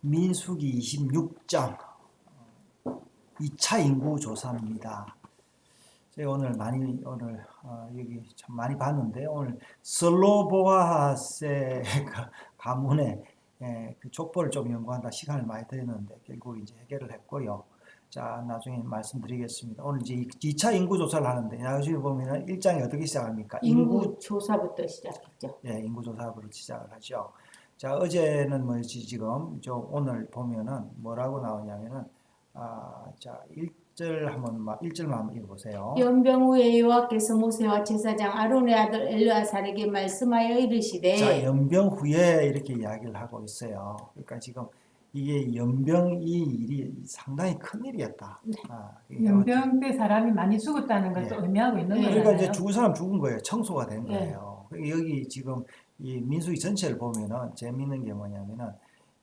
민수기 26장 2차 인구 조사입니다. 제가 오늘 많이 오늘 어, 여기 참 많이 봤는데 오늘 슬로보아스의 그 가문의 예, 그 족보를 좀 연구한다 시간을 많이 들였는데 결국 이제 해결을 했고요. 자 나중에 말씀드리겠습니다. 오늘 이제 2차 인구 조사를 하는데 여기 보면은 1장이 어떻게 시작합니까? 인구 조사부터 시작했죠. 예, 인구 조사부로 시작을 하죠. 자, 어제는 뭐지 지금 저 오늘 보면은 뭐라고 나오냐면은 아, 자, 1절 한번 막 1절만 한번 읽어 보세요. 연병 후에 여호와께서 모세와 제사장 아론의 아들 엘르아살에게 말씀하여 이르시되 자, 연병 후에 이렇게 이야기를 하고 있어요. 그러니까 지금 이게 연병 이 일이 상당히 큰 일이었다. 네. 아, 이게 연병 때 사람이 많이 죽었다는 걸 예. 또 의미하고 있는 네. 거잖아요. 그러니까 이제 죽은 사람 죽은 거예요. 청소가 된 네. 거예요. 여기 지금 이 민수기 전체를 보면은 재미있는 게 뭐냐면은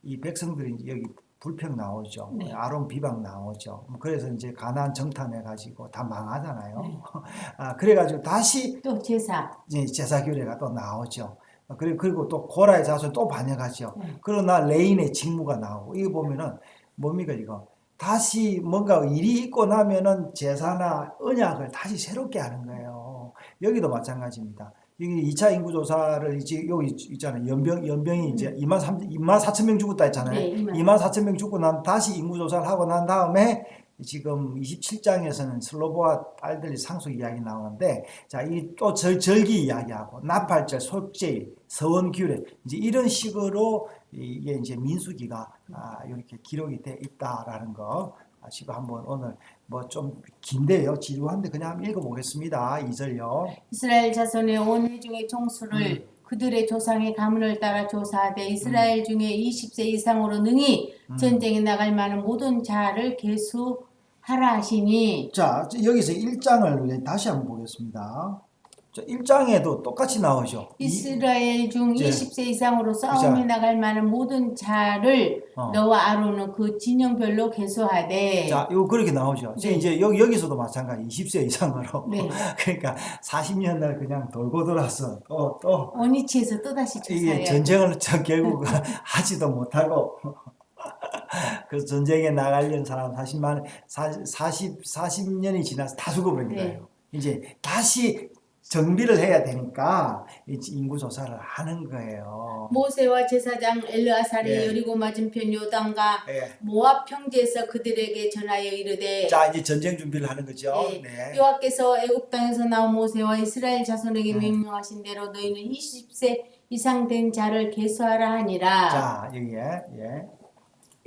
이 백성들이 여기 불평 나오죠. 네. 아론 비방 나오죠. 그래서 이제 가나안 정탐해 가지고 다 망하잖아요. 네. 아 그래 가지고 다시 또 제사 이제 제사 규례가 또 나오죠. 아, 그리고 그리고 또 고라의 자손 또 반역하죠. 네. 그러나 레인의 직무가 나오고 이거 보면은 뭡니까 이거 다시 뭔가 일이 있고 나면은 제사나 언약을 다시 새롭게 하는 거예요. 여기도 마찬가지입니다. 여기 2차 인구 조사를 이제 여기 있잖아요. 연병 연병이 이제 2만 3 2만 4천 명 죽었다 했잖아요. 네, 2만. 2만 4천 명 죽고 난 다시 인구 조사를 하고 난 다음에 지금 27장에서는 슬로보아 딸들이 상속 이야기 나오는데 자, 이 또 절기 이야기하고 나팔절, 속죄, 서원 규례 이제 이런 식으로 이게 이제 민수기가 아, 이렇게 기록이 돼 있다라는 거 아시고 한번 오늘 뭐 좀 긴데요. 지루한데 그냥 한번 읽어보겠습니다. 2절요. 이스라엘 자손의 온 회중의 총수를 음. 그들의 조상의 가문을 따라 조사하되 이스라엘 중에 20세 이상으로 능히 음. 전쟁에 나갈 만한 모든 자를 계수하라 하시니 자, 여기서 1장을 다시 한번 보겠습니다. 자, 1장에도 똑같이 나오죠. 이- 이스라엘 중 이제 20세 이상으로 자. 싸움에 나갈 만한 모든 자를 어. 너와 아론은 그 진영별로 계수하되 자, 이거 그렇게 나오죠. 이제 네. 이제 여기 여기서도 마찬가지 20세 이상으로. 네. 그러니까 40년 날 그냥 돌고 돌아서 또또 원위치에서 또다시 이게 조사해야 전쟁을 저 결국 하지도 못하고 그 전쟁에 나가려는 사람 40만 40 40 40년이 지나서 다 죽어버린 네. 거예요. 이제 다시 정비를 해야 되니까 이 인구 조사를 하는 거예요. 모세와 제사장 엘르아살이 예. 여리고 맞은편 요단과 예. 모압 평지에서 그들에게 전하여 이르되 자 이제 전쟁 준비를 하는 거죠. 예. 네. 여호와께서 애굽 땅에서 나온 모세와 이스라엘 자손에게 네. 명령하신 대로 너희는 20세 이상 된 자를 계수하라 하니라. 자 여기에 예.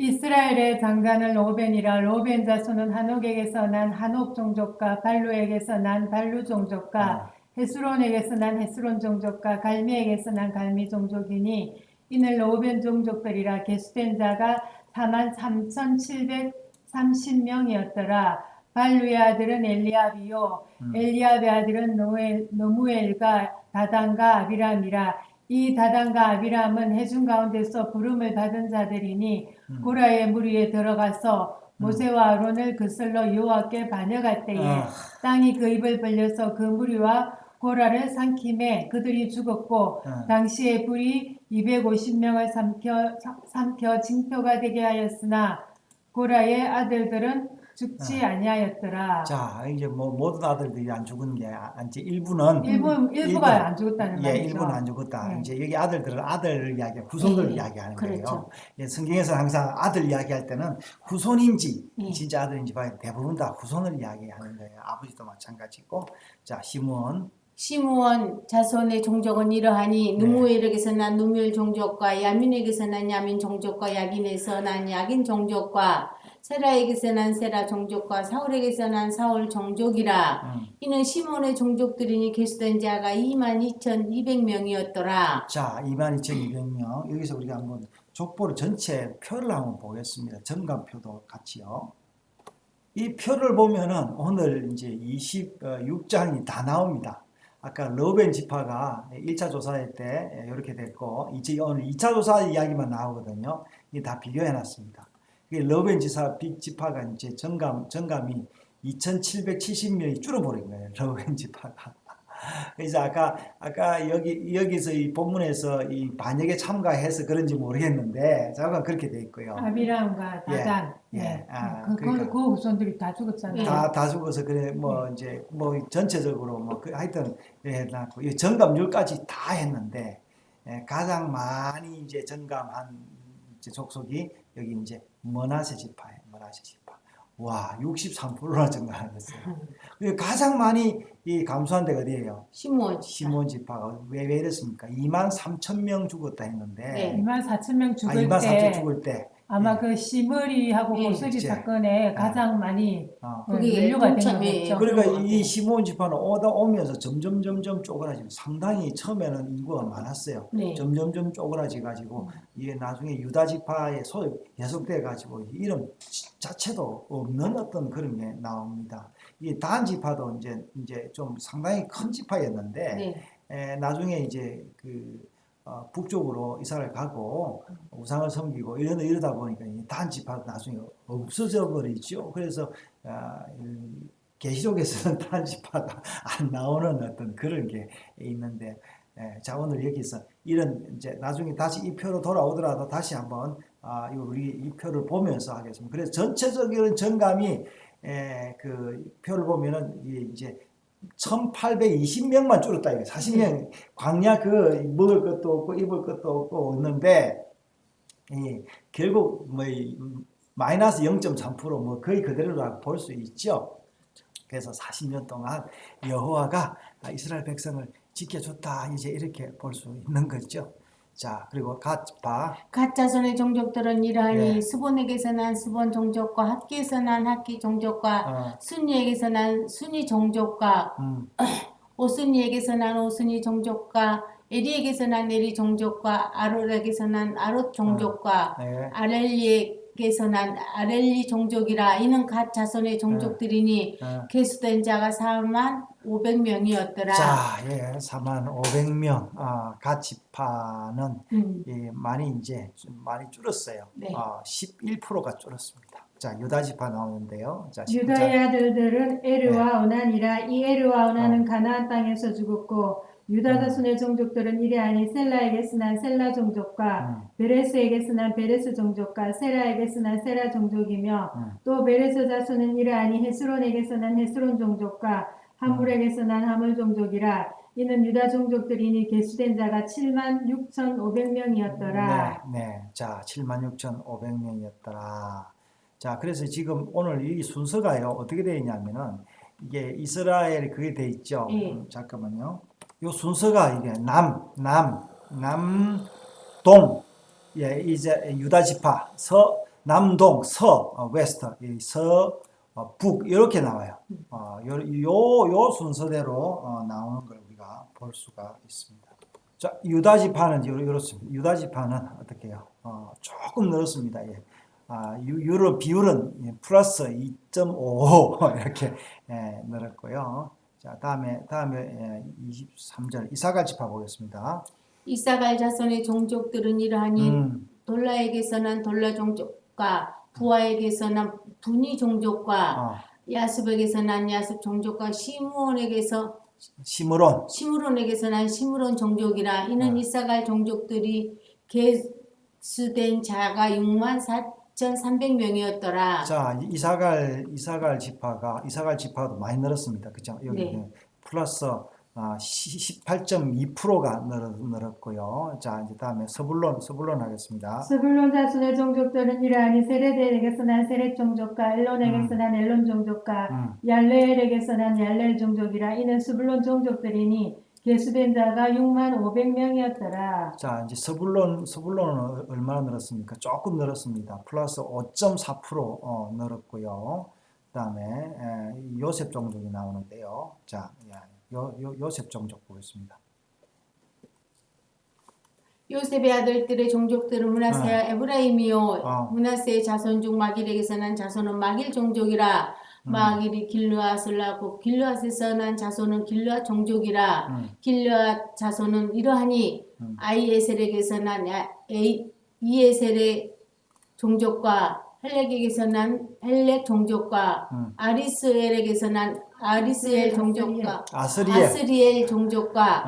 이스라엘의 장자는 로벤이라 로벤 자손은 한옥에게서 난 한옥 종족과 발루에게서 난 발루 종족과 아, 헤스론에게서 난 헤스론 종족과 갈미에게서 난 갈미 종족이니 이는 로벤 종족들이라 계수된 자가 4만 3,730명이었더라. 발루의 아들은 엘리압이요 음. 엘리압의 아들은 노엘, 노무엘과 다단과 아비람이라 이 다단과 아비람은 해중 가운데서 부름을 받은 자들이니 음. 고라의 무리에 들어가서 모세와 아론을 그슬러 여호와께 반역할 때에 아. 땅이 그 입을 벌려서 그 무리와 고라를 삼킴에 그들이 죽었고 아. 당시에 불이 250명을 삼켜, 삼켜 징표가 되게 하였으나 고라의 아들들은 죽지 아니하였더라. 자 이제 뭐 모든 아들들이 안 죽은 게 아니지 일부는 일부 일부가 일부. 안 죽었다는 예, 말이죠. 일부는 안 죽었다. 네. 이제 여기 아들들은 아들 이야기, 후손들 네, 이야기하는 그렇죠. 거예요. 예, 성경에서 항상 아들 이야기할 때는 후손인지 네. 진짜 아들인지 봐야 대부분 다 후손을 이야기하는 거예요. 아버지도 마찬가지고. 자, 시므 온. 시므온 자손의 종족은 이러하니 네. 누무엘에게서 난 누무엘 종족과 야민에게서 난 야민 종족과 야긴에서 난 야긴 종족과 세라에게서 난 세라 종족과 사울에게서 난 사울 종족이라 음. 이는 시몬의 종족들이니 계수된 자가 2만 2,200명이었더라. 자, 22,200명. 여기서 우리가 한번 족보를 전체 표를 한번 보겠습니다. 정감표도 같이요. 이 표를 보면은 오늘 이제 26장이 다 나옵니다. 아까 러벤 지파가 1차 조사할 때 이렇게 됐고 이제 오늘 2차 조사 이야기만 나오거든요. 이게 다 비교해 놨습니다. 러벤 지사 빅 지파가 이제 정감 정감이 2,770명이 줄어버린 거예요. 러벤 지파가. 그래서 아까 아까 여기 여기서 이 본문에서 이 반역에 참가해서 그런지 모르겠는데 잠깐 그렇게 돼 있고요. 아비람과 예, 다단. 예. 예. 아, 그, 그러니까. 그, 그 후손들이 다 죽었잖아요. 다, 다 죽어서 그래 뭐 이제 뭐 전체적으로 뭐 그 하여튼 예, 낳고 이 정감률까지 다 했는데 예, 가장 많이 이제 정감한 이제 족속이 여기 이제 머나세 지파에 머나세 지파 와 63%나 정감했어요. 그리고 가장 많이 이 감소한 데가 어디예요? 시몬 시몬 지파가 왜, 왜 이랬습니까? 2만 3천 명 죽었다 했는데 네. 2만 4천 명 아 죽을 2만 4천 때 죽을 때 아마 예. 그 시머리하고 예, 고스리 그치. 사건에 가장 많이 어. 어, 그게 연루가 된 동참, 예, 거겠죠. 그러니까 그런 것이 같아요. 시몬 지파는 오다 오면서 점점 점점 쪼그라지고 상당히 처음에는 인구가 많았어요. 네. 점점점 쪼그라져 가지고 이게 나중에 유다 지파의 소위 계속돼 가지고 이름 자체도 없는 어떤 그런 게 나옵니다. 이 단 지파도 이제 이제 좀 상당히 큰 지파였는데 네. 에, 나중에 이제 그 어, 북쪽으로 이사를 가고 우상을 섬기고 이러다, 이러다 보니까 이단 지파도 나중에 없어져 버리죠. 그래서 아, 이 계시록에서는 단 지파가 안 나오는 어떤 그런 게 있는데 에, 자 오늘 여기서 이런 이제 나중에 다시 이 표로 돌아오더라도 다시 한번 아, 이 우리 이 표를 보면서 하겠습니다. 그래서 전체적인 정감이 에, 그 표를 보면은 이제 1820명만 줄었다 이거 40명 광야 그 먹을 것도 없고 입을 것도 없고 없는데 이 결국 뭐이 마이너스 0.3%뭐 거의 그대로라고 볼 수 있죠. 그래서 40년 동안 여호와가 이스라엘 백성을 지켜줬다 이제 이렇게 볼 수 있는 거죠. 자 그리고 갓바 갓 자손의 종족들은 이러하니 예. 스본에게서 난 스본 종족과 학기에서 난 학기 종족과 어, 순이에게서 난 순이 종족과 음, 오순이에게서 난 오순이 종족과 에리에게서 난 에리 종족과 아롯에게서 난 아롯 종족과 네. 아렐리에 난 아렐리 종족이라 이는 갓 자손의 종족들이니 어. 계수된 자가 4만 500명이었더라. 자, 예, 4만 500명 아, 갓 지파는 음. 예, 많이 이제 좀 많이 줄었어요. 네. 아, 11%가 줄었습니다. 자, 유다 지파 나오는데요. 자, 19절. 유다의 아들들은 에르와 오난이라 이 에르와 오난은 어. 가나안 땅에서 죽었고 유다 음. 자손의 종족들은 이레 아니 셀라에게서 난 셀라 종족과 음, 베레스에게서 난 베레스 종족과 세라에게서 난 세라 종족이며 음. 또 베레스 자손은 이레 아니 헤스론에게서 난 헤스론 종족과 하물에게서 난 하물 종족이라 이는 유다 종족들이니 계수된 자가 7만 6천 500명이었더라. 네, 네. 자, 76,500명이었더라. 자, 그래서 지금 오늘 이 순서가요. 어떻게 되어 있냐면은 이게 이스라엘 그게 돼 있죠. 예. 음, 잠깐만요. 요 순서가 이게 남, 남, 남, 동. 예, 이제 유다 지파, 서, 남동, 서, 어, 웨스트, 이 서, 어, 북 이렇게 나와요. 어, 요, 요, 요 순서대로 어, 나오는 걸 우리가 볼 수가 있습니다. 자, 유다 지파는 이렇- 이렇습니다. 유다 지파는 어떻게 해요? 어, 조금 늘었습니다. 예. 아, 유, 유로 비율은 예, 플러스 2.55 이렇게 예, 늘었고요. 자, 다음에 다음에 예, 23절 이사갈 지파 보겠습니다. 이사갈 자손의 종족들은 이러하니 음, 돌라에게서는 돌라 종족과 부하에게서는 분이 종족과 어, 야습에게서 난 야습 종족과 시므온에게서 시므론. 시므론에게서 난 시므론 종족이라 이는 어. 이사갈 종족들이 계수된 자가 6만 4,300명이었더라. 자, 이- 이사갈 이사갈 지파가 이사갈 지파도 많이 늘었습니다. 그죠? 여기 네. 네. 플러스 아, 18.2%가 늘었 고요. 자, 이제 다음에 서불론 서불론 하겠습니다. 스불론 자손의 종족들은 이러하니 세레데에게서 난 세렛 종족과 엘론에게서 난 엘론 종족과 음. 얄레엘에게서 난 얄레엘 종족이라 이는 스불론 종족들이니 계수된 자가 6만 500명이었더라. 자, 이제 서불론 서불론은 얼마나 늘었습니까? 조금 늘었습니다. 플러스 5.4% 어, 늘었고요. 그 다음에 에, 요셉 종족이 나오는데요. 자, 야, 요, 요 요셉 종족 보겠습니다. 요셉의 아들들의 종족들은 문하세와 에브라임이요 어. 문하세의 자손 중 마길에게서 난 자손은 마길 종족이라 음. 마길이 길르앗을 낳고 길르앗에서 난 자손은 길르앗 종족이라 음, 길르앗 자손은 이러하니 음. 아이에셀에게서 난 에이- 이에셀의 종족과 헬렉에게서 난 헬렉 종족과 음. 아리스엘에게서 난 아리스엘 종족과 아스리엘. 아스리엘 종족과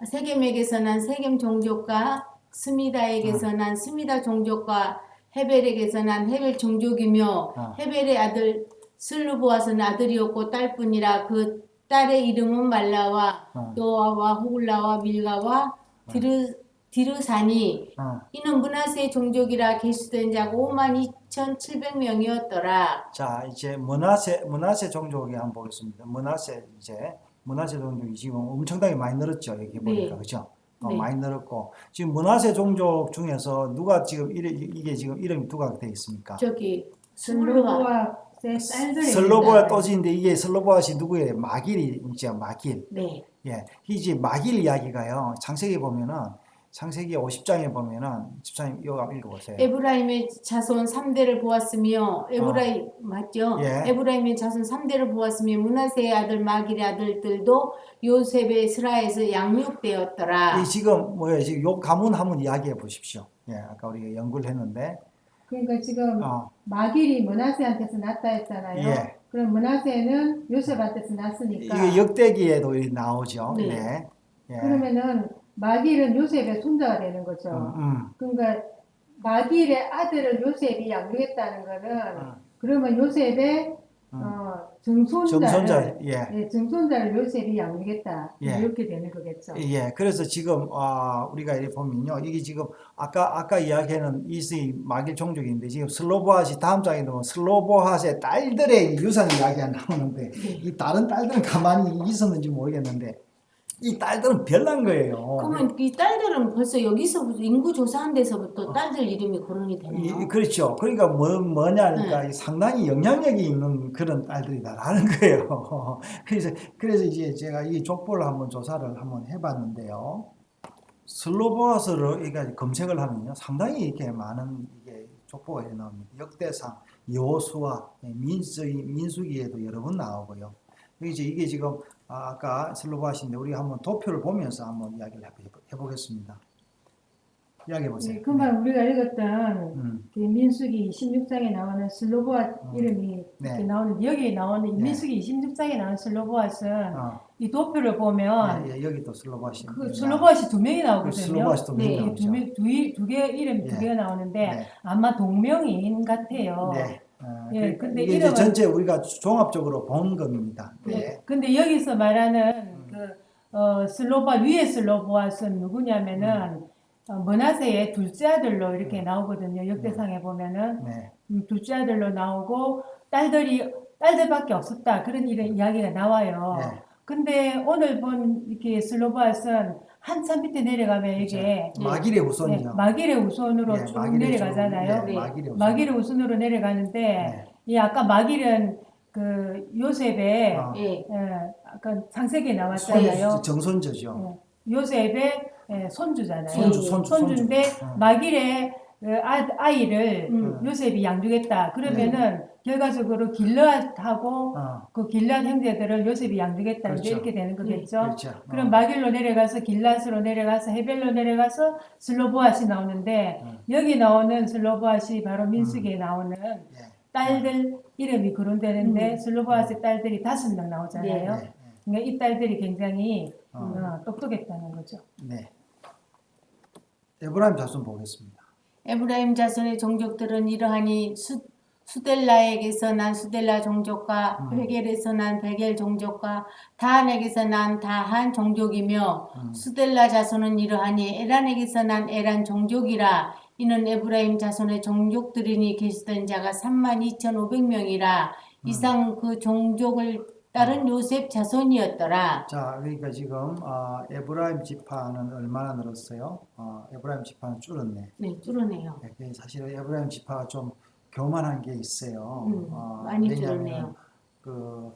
어, 세겜에게서 난 세겜 종족과 스미다에게서 난 스미다 종족과 헤벨에게서 난 헤벨 종족이며 어. 헤벨의 아들 슬루보아스는 아들이었고 딸뿐이라 그 딸의 이름은 말라와 어. 노아와 호글라와 밀가와 디르 디르산이 어. 이는 문하세 종족이라 계수된 자가 5만 2,700명이었더라. 자 이제 문하세 문하세 종족이 한번 보겠습니다. 문하세 이제 문하세 종족이 지금 엄청나게 많이 늘었죠 여기 보니까 네. 그죠? 어, 네. 많이 늘었고 지금 문하세 종족 중에서 누가 지금 이래, 이게 지금 이름이 누가 돼 있습니까? 저기 슬루보아 슬로보아 또지인데 이게 슬로보아시 누구예요? 마길이 이제 마길. 네. 예, 이제 마길 이야기가요. 창세기 보면은 창세기 50장에 보면은 집사님 이거 한번 읽어보세요. 에브라임의 자손 3대를 보았으며 에브라임 맞죠? 아. 예. 에브라임의 자손 3대를 보았으며 문하세의 아들 마길의 아들들도 요셉의 스라에서 양육되었더라. 이 지금 뭐예요? 지금 요 가문 한번 이야기해 보십시오. 예, 아까 우리가 연구를 했는데, 그러니까 지금 어, 마길이 문하세한테서 났다 했잖아요. 예. 그럼 문하세는 요셉한테서 났으니까 이게 역대기에도 이 나오죠. 네. 네. 예. 그러면은 마길은 요셉의 손자가 되는 거죠. 음, 음, 그러니까 마길의 아들을 요셉이 양육했다는 거는 음. 그러면 요셉의 음. 어, 증손자를 정선자, 예. 예, 증손자를 요셉이 양육했다 예. 이렇게 되는 거겠죠. 예, 그래서 지금 아, 우리가 이렇게 보면요, 이게 지금 아까 아까 이야기하는 이스의 마길 종족인데 지금 슬로보아시 다음 장에 보면 슬로보아시의 딸들의 유산 이야기가 나오는데 이 다른 딸들은 가만히 있었는지 모르겠는데 이 딸들은 별난 거예요. 그러면 이 딸들은 벌써 여기서 부터 인구 조사한 데서부터 딸들 이름이 거론이 되네요. 이, 그렇죠. 그러니까 뭐, 뭐냐, 그러니까 상당히 영향력이 있는 그런 딸들이다라는 거예요. 그래서, 그래서 이제 제가 이 족보를 한번 조사를 한번 해봤는데요. 슬로보아스를 그러니까 검색을 하면요. 상당히 이렇게 많은 이게 족보가 나옵니다. 역대상, 여호수아, 민수기, 민수기에도 여러 번 나오고요. 이제 이게 지금 아, 아까 슬로보아시인데 우리 한번 도표를 보면서 한번 이야기를 해보- 해보겠습니다. 이야기해 보세요. 예, 금방 우리가 읽었던 음. 그 민수기 26장에 나오는 슬로보아 이름이 네. 나오는데 여기 나오는 이 네. 민수기 26장에 나오는 슬로보아스는 어. 이 도표를 보면 예, 예, 여기 또 슬로바시. 그 슬로보아시 두 명이 나오거든요. 슬로바시도 네, 네, 두개 이름 두 예. 개가 나오는데 네. 아마 동명이인 같아요. 네. 어, 예, 그러니까 근데 이게 이제 이름은- 전체 우리가 종합적으로 본 겁니다. 네. 네. 근데 여기서 말하는 음. 그 어, 슬로바 위에 슬로보아스는 누구냐면은 어, 머나세의 둘째 아들로 이렇게 음. 나오거든요. 역대상에 보면은 네. 음, 둘째 아들로 나오고 딸들이 딸들밖에 없었다 그런 이런 이야기가 나와요. 네. 근데 오늘 본 이렇게 슬로바스는 한참 밑에 내려가면 이게 마길의 네, 우선이요. 마길의 우선으로 예, 쭉 마길의 내려가잖아요. 네, 네. 마길의 우선. 마길의 우선으로 내려가는데 네. 이 아까 마길은 그 요셉의 어. 예. 예, 아까 창세기에 나왔잖아요. 손, 정선저죠. 예, 요셉의 예, 손주잖아요. 손주, 손주, 손주인데 손주. 어. 마길의 그 아, 아이를 음. 요셉이 양육했다. 그러면은 결과적으로 길르앗하고 어. 그 길르앗 형제들을 요셉이 양육했다. 그렇죠. 이렇게 되는 거겠죠. 그렇죠. 그럼 어. 마길로 내려가서 길라스로 내려가서 헤벨로 내려가서 슬로보아시 나오는데 음. 여기 나오는 슬로보아시 바로 민수기에 나오는 예. 딸들 이름이 거론되는데 음. 슬로보아시 딸들이 다섯 명 나오잖아요. 네. 그러니까 이 딸들이 굉장히 어. 어, 똑똑했다는 거죠. 네. 에브라임 자손 보겠습니다. 에브라임 자손의 종족들은 이러하니 수, 수델라에게서 난 수델라 종족과 음. 베겔에서 난 베겔 종족과 다한에게서 난 다한 종족이며 음. 수델라 자손은 이러하니 에란에게서 난 에란 종족이라 이는 에브라임 자손의 종족들이니 계수된 자가 3만 2,500명이라 음. 이상 그 종족을 따른 요셉 자손이었더라. 자, 그러니까 지금 아, 에브라임 지파는 얼마나 늘었어요? 어, 에브라임 지파는 줄었네. 네, 줄어네요. 네, 그 사실은 에브라임 지파가 좀 교만한 게 있어요. 음, 어, 많이 왜냐하면. 그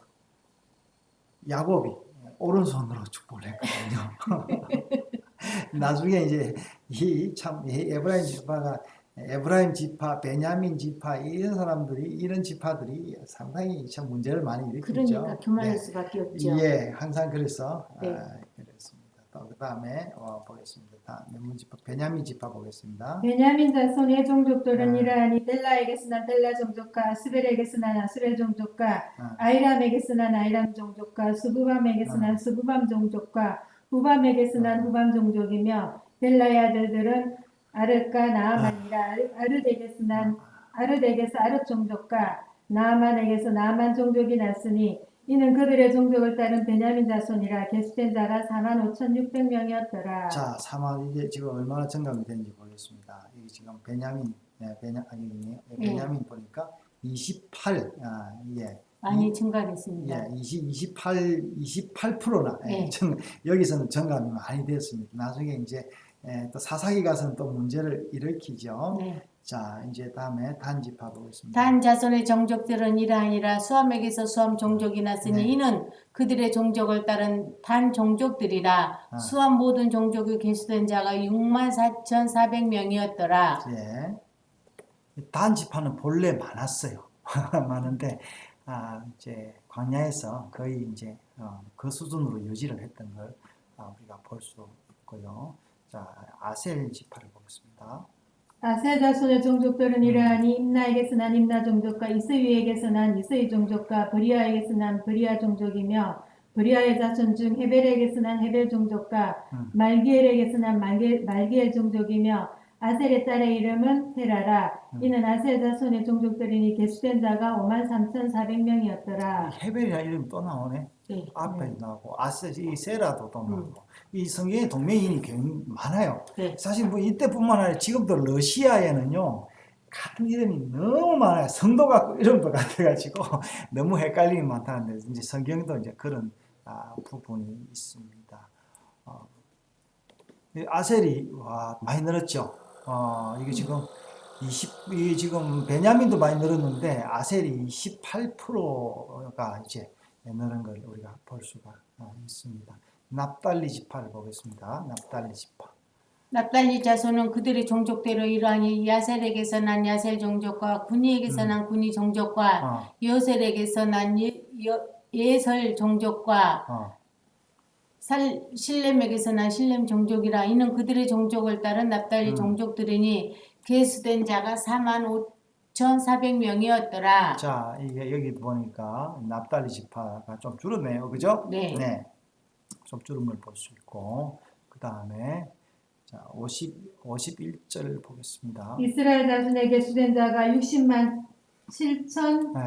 야곱이 오른손으로 축복을 했거든요. 나중에 이제 이 참 에브라임 지파가 에브라임 지파, 베냐민 지파 이런 사람들이 이런 지파들이 상당히 참 문제를 많이 일으켰죠. 그러니까 교만할 네. 수밖에 없죠. 예, 항상 그래서 네. 아, 그렇습니다. 어, 그 다음에 어, 보겠습니다. 다 멤문 지파 베냐민 지파 보겠습니다. 베냐민 자손의 종족들은 아. 이러하니 델라에게서 난 델라 종족과 아스벨에게서 난 아스벨 종족과 아. 아이람에게서 난 아이람 종족과 수부밤에게서 아. 난 수부밤 종족과 후밤에게서 난 후밤 종족이며 델라의 아들들은 아르까 나아만이라 아르- 아르덱에서 난 아르덱에서 아르 종족과 나아만에게서 나아만 종족이 났으니 이는 그들의 종족을 따른 베냐민 자손이라 계수된 자가 4만 5,600명이었더라. 자, 3만 이게 지금 얼마나 증감이 되는지 보겠습니다. 이게 지금 베냐민, 네, 베냐, 아니, 네, 베냐민 보니까 28, 아, 예, 많이 이- 증가됐습니다. 예, 20, 28, 28%나 예, 네. 정- 여기서는 정감이 많이 됐습니다. 나중에 이제 예, 또 사사기 가서는 또 문제를 일으키죠. 네. 자, 이제 다음에 단지파 보겠습니다. 단 자손의 종족들은 이러하니라 수함에게서 수함 종족이 났으니 네. 이는 그들의 종족을 따른 단 종족들이라 아. 수함 모든 종족이 계수된 자가 6만 4,400명이었더라. 예. 단지파는 본래 많았어요. 많은데 아, 이제 광야에서 거의 이제 어, 그 수준으로 유지를 했던 걸 아, 우리가 볼 수 있고요. 자, 아셀 지파를 보겠습니다. 아셀 자손의 종족들은 이러하니 임나에게서 난 임나 종족과 이스위에게서 난 이스위 종족과 브리아에게서 난 브리아 종족이며 브리아의 자손 중 헤벨에게서 난 헤벨 종족과 음. 말기엘에게서 난 말게, 말기엘 종족이며 아셀의 딸의 이름은 테라라 음. 이는 아셀 자손의 종족들이니 계수된 자가 5만 3,400명이었더라 헤벨이라는 이름이 또 나오네. 네. 앞에 나오고 아세 이 세라도 또 음. 나오고 이 성경에 동명이인이 굉장히 많아요. 네. 사실 뭐 이때뿐만 아니라 지금도 러시아에는요 같은 이름이 너무 많아요. 성도 같고 이름도 같아가지고 너무 헷갈림이 많다는데 이제 성경도 이제 그런 아, 부분이 있습니다. 어, 이 아셀이 와 많이 늘었죠. 어, 이게 지금 20, 이 지금 베냐민도 많이 늘었는데 아셀이 28%가 이제 늘은 걸 우리가 볼 수가 어, 있습니다. 납달리 지파를 보겠습니다. 납달리 지파. 납달리 자손은 그들의 종족대로 이러하니 야셀에게서 난 야셀 종족과 군이에게서 음. 난 군이 종족과 어, 여셀에게서 난 예, 여, 예설 종족과 어. 살, 실렘에게서 난 실렘 종족이라 이는 그들의 종족을 따른 납달리 음. 종족들이니 계수된 자가 4만 5,400명이었더라. 자, 이게 여기 보니까 납달리 지파가 좀 줄었네요. 그죠? 네. 좀 줄은 걸볼수 있고. 그 다음에 자, 50, 51절 보겠습니다. 이스라엘 자손의 계수된 자가 60만 7천 네.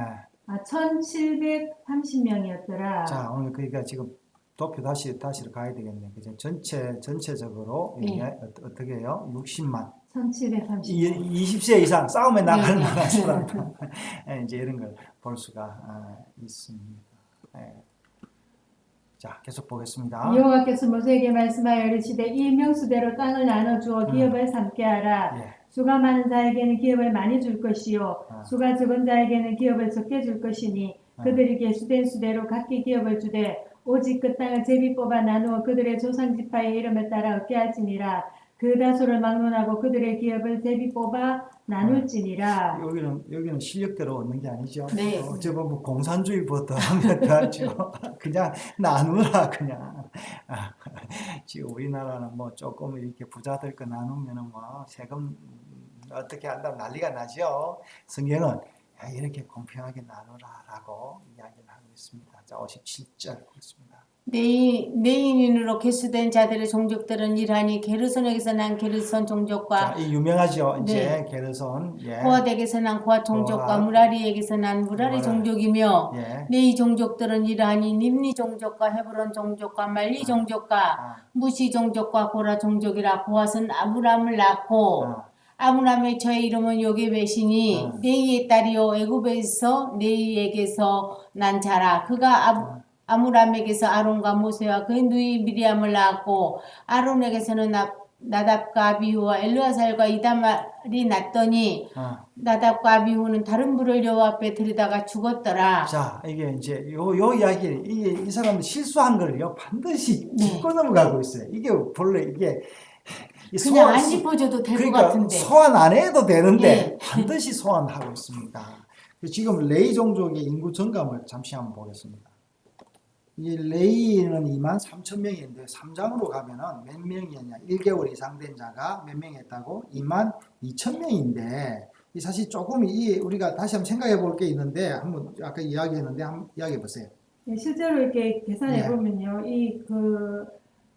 아, 1,730명이었더라. 자, 오늘 그러니까 지금 도표 다시 다시로 가야 되겠네. 그죠? 전체 전체적으로 이게 네. 어, 어떻게 해요? 60만. 1,730명. 이, 20세 이상 싸움에 나갈 네. 만한 사람. 예, 이제 이런 걸 볼 수가 아, 있습니다. 예. 자, 계속 보겠습니다. 여호와께서 모세에게 말씀하여 이르시되 이 명수대로 땅을 나눠 주어 음. 기업을 삼게 하라. 예. 수가 많은 자에게는 기업을 많이 줄 것이요 아. 수가 적은 자에게는 기업을 적게 줄 것이니 아. 그들이 계수된 수대로 각기 기업을 주되 오직 그 땅을 제비 뽑아 나누어 그들의 조상 지파의 이름을 따라 얻게 할지니라 그 다소를 막론하고 그들의 기업을 제비 뽑아 나눌지니라 여기는 여기는 실력대로 얻는 게 아니죠. 네. 어, 저거 뭐 공산주의부터 하죠. 그냥 나누라 그냥. 아, 지금 우리나라는 뭐 조금 이렇게 부자들 거 나누면은 뭐 세금 어떻게 한다 난리가 나죠. 성경은 야, 이렇게 공평하게 나누라라고 이야기를 하고 있습니다. 자, 57절 보겠습니다. 내, 내인인으로 계수된 자들의 종족들은 이러하니 게르손에게서 난 게르손 종족과 자, 이 유명하죠. 이제 네. 게르손. 예. 고아덱에서 난 고아 종족과 고아. 무라리에게서 난 무라리 무라리. 종족이며 예. 네이 종족들은 이러하니 nim리 종족과 헤브론 종족과 말리 종족과 아, 무시 종족과 고라 종족이라 고앗은 아브람을 낳고 아, 아브람의 저의 이름은 요게벳이니 어. 네이의 딸이요 애굽에서 네이에게서 난 자라 그가 아, 아므람에게서 아론과 모세와 그의 누이 미리암을 낳았고 아론에게서는 나, 나답과 아비후와 엘르아살과 이다말이 낳더니 아. 나답과 아비후는 다른 불을 여호와 앞에 들이다가 죽었더라. 자, 이게 이제 요, 요 이야기, 이게 이 사람들 실수한 걸요, 반드시 네. 짚고 넘어가고 있어요. 이게 본래 이게, 이 그냥 소환- 안 짚어줘도 될것 그러니까 같은데. 소환 안 해도 되는데, 네. 반드시 소환하고 있습니다. 지금 레이 종족의 인구 증감을 잠시 한번 보겠습니다. 이 레이는 2만 3천 명인데 3장으로 가면은 몇 명이었냐? 1개월 이상 된 자가 몇 명이었다고? 2만 2천 명인데 이 사실 조금 이 우리가 다시 한번 생각해 볼 게 있는데 한번 아까 이야기했는데 한번 이야기해 보세요. 예, 실제로 이렇게 계산해 네. 보면요, 이 그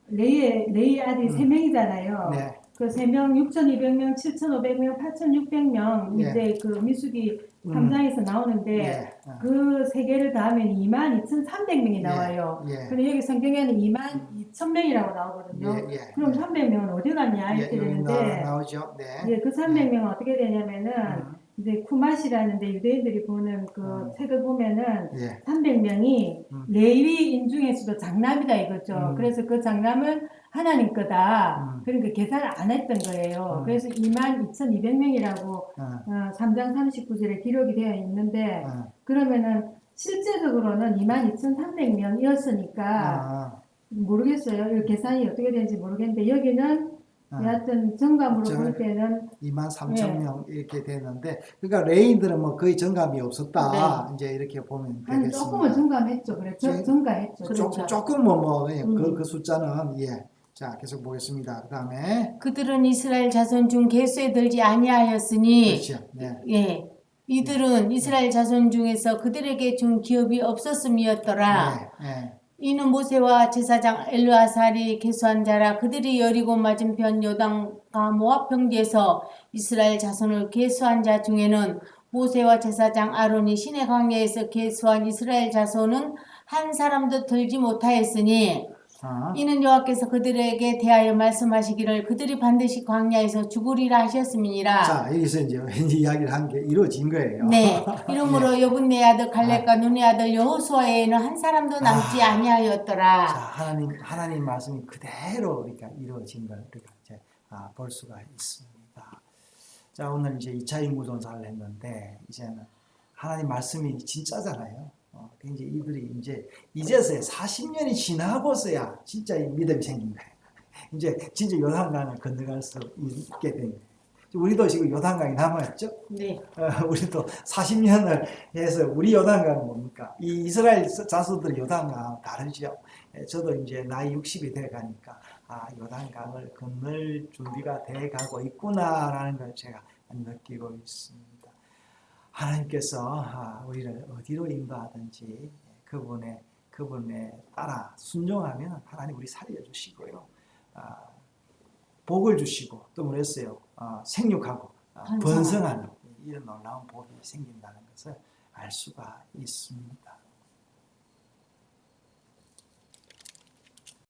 레이의 레이 아들이 세 명이잖아요. 네. 그 세명 6,200명, 7,500명, 8,600명 네. 이제 그 미숙이 음. 3장에서 나오는데 예. 어. 그 세 개를 더하면 22,300명이 예. 나와요. 예. 근데 여기 성경에는 22,000명이라고 나오거든요. 예. 예. 그럼 300명은 어디 갔냐 예, 이렇게 여기 되는데 나, 나오죠. 네. 예, 그 300명은 어떻게 되냐면은 음. 이제 쿠맛이라는데 유대인들이 보는 그 음. 책을 보면은 예. 300명이 음. 레위인 중에서도 장남이다 이거죠. 음. 그래서 그 장남은 하나님 거다. 음. 그러니까 계산을 안 했던 거예요. 음. 그래서 22,200명이라고 어. 어, 3장 39절에 기록이 되어 있는데 어. 그러면은 실제적으로는 22,300명이었으니까 아. 모르겠어요. 이 계산이 어떻게 되는지 모르겠는데 여기는 어. 여하튼 정감으로 저- 볼 때는 2만 3천 네. 명 이렇게 됐는데 그러니까 레인들은 뭐 거의 정감이 없었다 이제 이렇게 보면 한 되겠습니다. 조금은 정감했죠. 예. 저, 정가했죠. 그렇죠. 조금 뭐뭐 예, 음. 그, 그 숫자는 예. 자 계속 보겠습니다. 그다음에 그들은 이스라엘 자손 중 개수에 들지 아니하였으니 그렇죠. 네. 예 이들은 이스라엘 자손 중에서 그들에게 준 기업이 없었음이었더라 네. 네. 이는 모세와 제사장 엘르아살이 계수한 자라 그들이 여리고 맞은편 요단과 모압 평지에서 이스라엘 자손을 계수한 자 중에는 모세와 제사장 아론이 신의 광야에서 계수한 이스라엘 자손은 한 사람도 들지 못하였으니 아. 이는 여호와께서 그들에게 대하여 말씀하시기를 그들이 반드시 광야에서 죽으리라 하셨음이니라 자 여기서 이제 왠지 이야기를 한 게 이루어진 거예요. 네 이러므로 여분네 아들 갈렙과 눈의 아들 여호수아에는 한 사람도 남지 아. 아니하였더라 자 하나님 하나님 말씀이 그대로 우리가 이루어진 걸 우리가 이제 아, 볼 수가 있습니다. 자 오늘 이제 2차 인구 조사를 했는데 이제는 하나님 말씀이 진짜잖아요. 어, 그 이제 이들이 이제 이제서야 40년이 지나고서야 진짜 이 믿음이 생긴 거예요. 이제 진짜 요단강을 건너갈 수 있게 된 거예요. 우리도 지금 요단강이 남아있죠? 네 어, 우리도 40년을 해서 우리 요단강은 뭡니까? 이 이스라엘 자수들 요단강하고 다르죠. 예, 저도 이제 나이 60이 돼 가니까 아 요단강을 건널 준비가 돼 가고 있구나라는 걸 제가 느끼고 있습니다. 하나님께서 아, 우리를 어디로 인도하든지 그분의 그분에 따라 순종하면 하나님 우리 살려 주시고요. 아, 복을 주시고 또 뭐랬어요? 아, 생육하고. 번성하는 이런 놀라운 복이 생긴다는 것을 알 수가 있습니다.